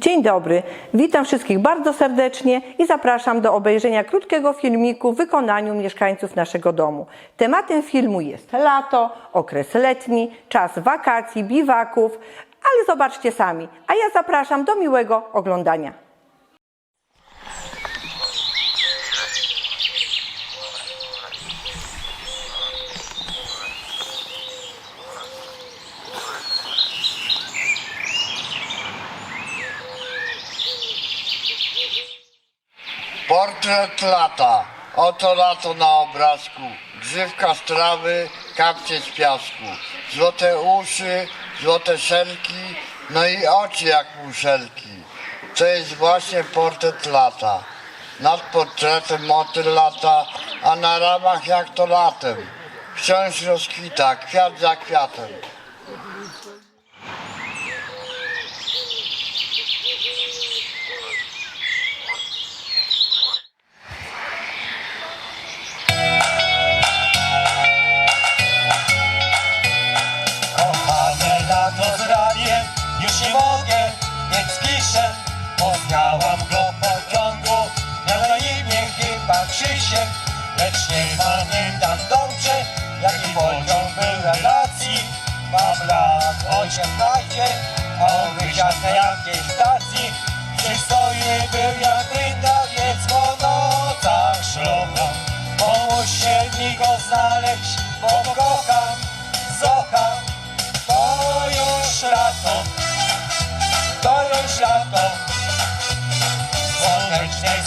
Dzień dobry, witam wszystkich bardzo serdecznie i zapraszam do obejrzenia krótkiego filmiku w wykonaniu mieszkańców naszego domu. Tematem filmu jest lato, okres letni, czas wakacji, biwaków, ale zobaczcie sami, a ja zapraszam do miłego oglądania. Portret lata. Oto lato na obrazku. Grzywka z trawy, kapcie z piasku. Złote uszy, złote szelki, no i oczy jak muszelki. To jest właśnie portret lata. Nad portretem motyl lata, a na ramach jak to latem. Wciąż rozkwita, kwiat za kwiatem. Jaki pociąg był relacji Mam lat 18, a on wysiadł na jakiejś stacji. Przystojny był jak ryta, więc po nocach szlopam Pomóżcie mi go znaleźć, bo kocham, zocham. To już lato, to już lato. Słoneczne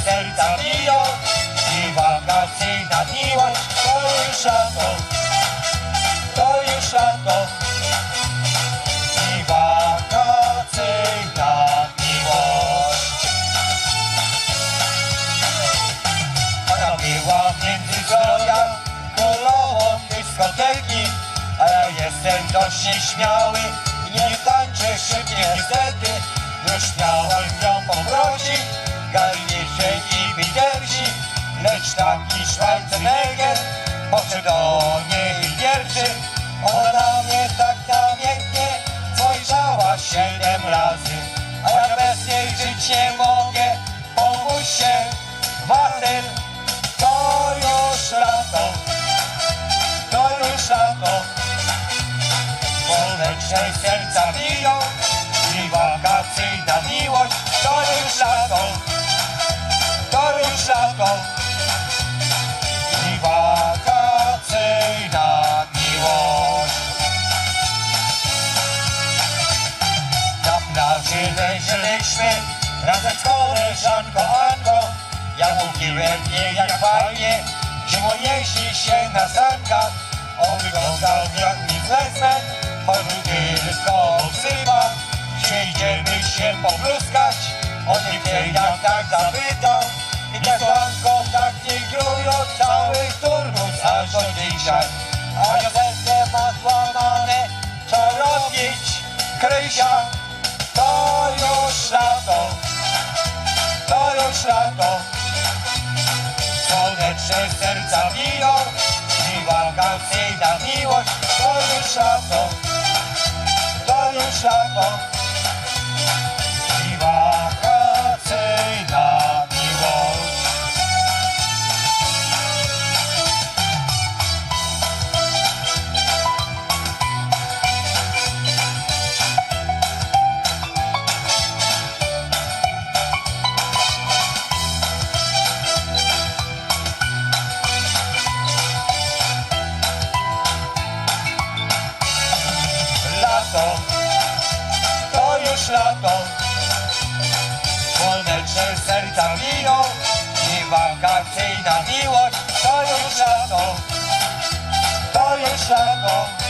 jestem dość nieśmiały nie tańczę szybkie niestety. Już miałem ją poprosić garnisze i widersi Lecz taki Schwarzenegger podszedł do niej pierwszy Ona na mnie tak namiętnie spojrzała siedem razy. A ja bez niej żyć nie mogę, pomóż się Martin to już lato, to już lato Słoneczne serca biją i wakacyjna miłość To już lato, to już lato i wakacyjna miłość. Na plaży leżeliśmy razem z koleżanką Anką Ja mówiłem jej jak fajnie, Przyjdziemy się popluskać, nie wie jak tak zapytał. I te słanko tak nie grują cały turnus aż do dzisiaj. A Józefie ma złamane, co robić? Krysia, to już lato, to już lato. Słoneczne serca biją i wakacyjna miłość. To już lato, to już lato lato, to już lato. Słoneczne serca biją i wakacyjna miłość, to już lato, to już lato.